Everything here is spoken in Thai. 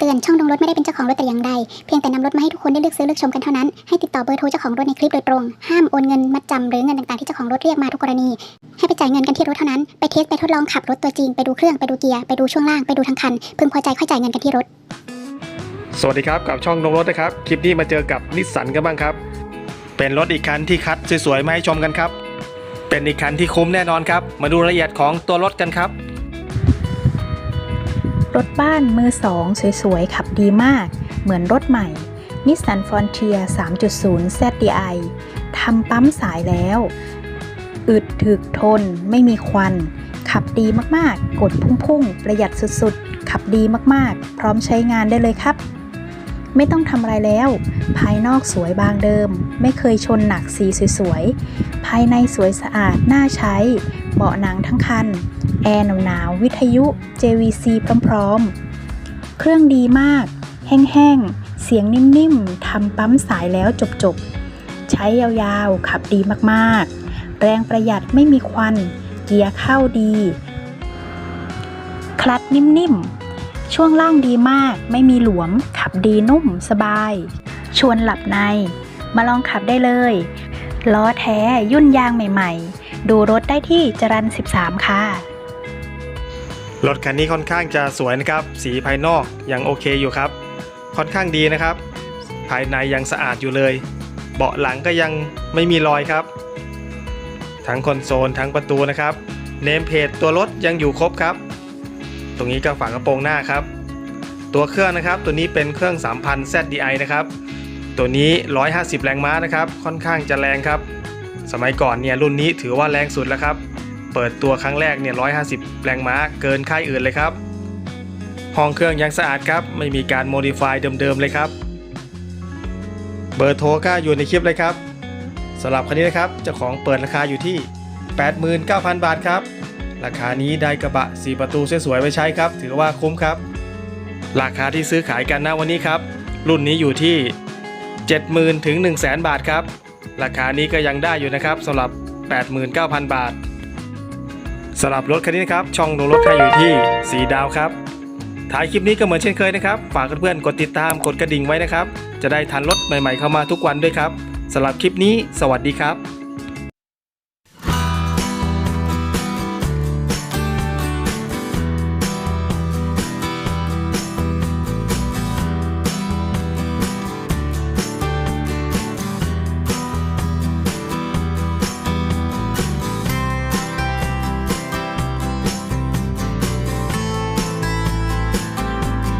ำเตือนช่องดวงรถไม่ได้เป็นเจ้าของรถแต่อย่างใด เพียงแต่นำรถมาให้ทุกคนได้เลือกซื้อเลือกชมกันเท่านั้น ให้ติดต่อเบอร์โทรเจ้าของรถในคลิปโดยตรง ห้ามโอนเงินมัดจำหรือเงินต่างๆที่เจ้าของรถเรียกมาทุกกรณี ให้ไปจ่ายเงินกันที่รถเท่านั้น ไปเทสไปทดลองขับรถตัวจริง ไปดูเครื่อง ไปดูเกียร์ ไปดูช่วงล่าง ไปดูทั้งคัน พึงพอใจค่อยจ่ายเงินกันที่รถ สวัสดีครับ กับช่องนงรถนะครับ คลิปนี้มาเจอกับนิสสันกันบ้างครับ เป็นรถอีกคันที่คัดสวยๆมาให้ชมกันครับ เป็นอีกคันที่คุ้มแน่นอนครับ มาดูรายละเอียดของตัวรถกันครับ รถบ้านมือสองสวยๆ ขับดีมาก เหมือนรถใหม่ Nissan Frontier 3.0 ZDI ทำปั๊มสายแล้ว อึดถึกทน ไม่มีควัน ขับดีมากๆ กดพุ่งๆ ประหยัดสุดๆ ขับดีมากๆ พร้อมใช้งานได้เลยครับ ไม่ต้องทำอะไรแล้ว ภายนอกสวยบางเดิม ไม่เคยชนหนักสีสวยๆ ภายในสวยสะอาด น่าใช้ เบาะหนังทั้งคัน แอร์หนาวๆวิทยุ JVC พร้อมๆ เครื่องดีมาก แห้งๆ เสียงนิ่มๆ ทำปั๊มสายแล้วจบๆ ใช้ยาวๆ ขับดีมากๆ แรงประหยัดไม่มีควัน เกียร์เข้าดี คลัตช์นิ่มๆ ช่วงล่างดีมาก ไม่มีหลวม ขับดีนุ่มสบาย ชวนหลับใน มาลองขับได้เลย ล้อแท้ยุ่นยางใหม่ ๆ ดูรถได้ที่จรัน 13 ค่ะ รถคันนี้ค่อนข้างจะสวยนะครับ สีภายนอกยังโอเคอยู่ครับ ค่อนข้างดีนะครับ ภายในยังสะอาดอยู่เลย เบาะหลังก็ยังไม่มีรอยครับ ทั้งคอนโซลทั้งประตูนะครับ เนมเพจตัวรถยังอยู่ครบครับ ตรงนี้ก็ฝากระโปรงหน้าครับ ตัวเครื่องนะครับ ตัวนี้เป็นเครื่อง 3000 ZDI นะครับ ตัวนี้ 150 แรงม้านะครับ ค่อนข้างจะแรงครับ สมัยก่อนเนี่ยรุ่นนี้ถือว่าแรงสุดแล้วครับ เปิดตัวครั้งแรกเนี่ย 150 แรงม้าเกินค่ายอื่นเลยครับ ห้องเครื่องยังสะอาดครับ ไม่มีการโมดิฟายเดิมๆเลยครับ เบอร์โทรก็อยู่ในคลิปเลยครับสำหรับคันนี้นะครับเจ้าของเปิดราคาอยู่ที่ 89,000 บาทครับ ราคานี้ได้กระบะ 4 ประตูสวยๆไว้ใช้ครับ ถือว่าคุ้มครับ ราคาที่ซื้อขายกันนะวันนี้ครับ รุ่นนี้อยู่ที่ 70,000ถึง100,000 บาทครับ ราคานี้ก็ยังได้อยู่นะครับสำหรับ 89,000 บาท สำหรับรถคันนี้นะครับ ช่องลงรถให้อยู่ที่สีดาวครับท้ายคลิปนี้ก็เหมือนเช่นเคยนะครับ ฝากเพื่อนๆกดติดตามกดกระดิ่งไว้นะครับ จะได้ทันรถใหม่ๆเข้ามาทุกวันด้วยครับสำหรับคลิปนี้ สวัสดีครับ